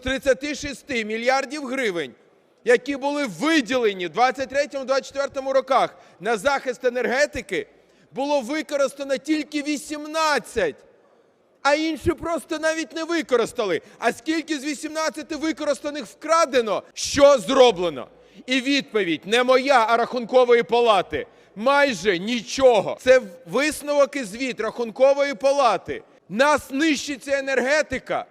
36 мільярдів гривень, які були виділені в 23-24 роках на захист енергетики, було використано тільки 18, а інші просто навіть не використали. А скільки з 18 використаних вкрадено, що зроблено? І відповідь не моя, а рахункової палати. Майже нічого. Це висновок і звіт рахункової палати. Нас нищиться енергетика.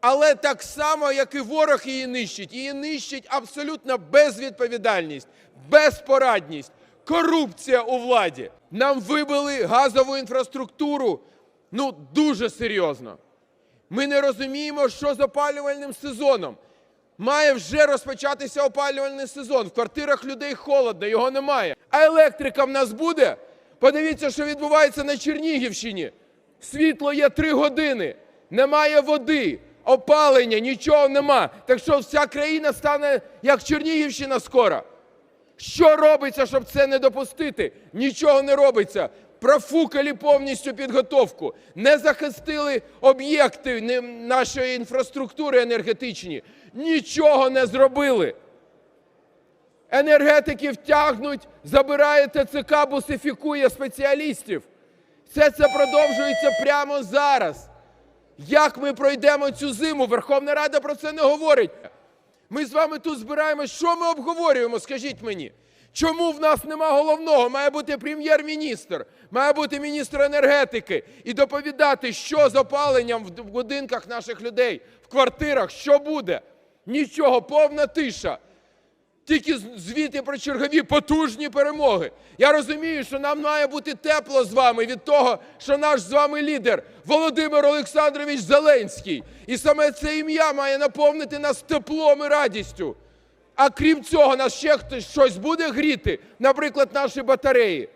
Але так само, як і ворог її нищить, її нищить абсолютно безвідповідальність, безпорадність, корупція у владі. Нам вибили газову інфраструктуру ну дуже серйозно. Ми не розуміємо, що з опалювальним сезоном. Має вже розпочатися опалювальний сезон. В квартирах людей холодно, його немає. А електрика в нас буде? Подивіться, що відбувається на Чернігівщині. Світло є три години, немає води, опалення, нічого нема. Так що вся країна стане як Чернігівщина скоро. Що робиться, щоб це не допустити? Нічого не робиться. Профукали повністю підготовку, не захистили об'єкти нашої інфраструктури енергетичні, нічого не зробили. Енергетики втягнуть, забирає ТЦК, бусифікує спеціалістів. Все це продовжується прямо зараз. Як ми пройдемо цю зиму? Верховна Рада про це не говорить. Ми з вами тут збираємось. Що ми обговорюємо? Скажіть мені. Чому в нас нема головного? Має бути прем'єр-міністр, має бути міністр енергетики і доповідати, що з опаленням в будинках наших людей, в квартирах, що буде. Нічого, повна тиша. Тільки звіти про чергові потужні перемоги. Я розумію, що нам має бути тепло з вами від того, що наш з вами лідер Володимир Олександрович Зеленський. І саме це ім'я має наповнити нас теплом і радістю. А крім цього, нас ще хтось щось буде гріти, наприклад, наші батареї.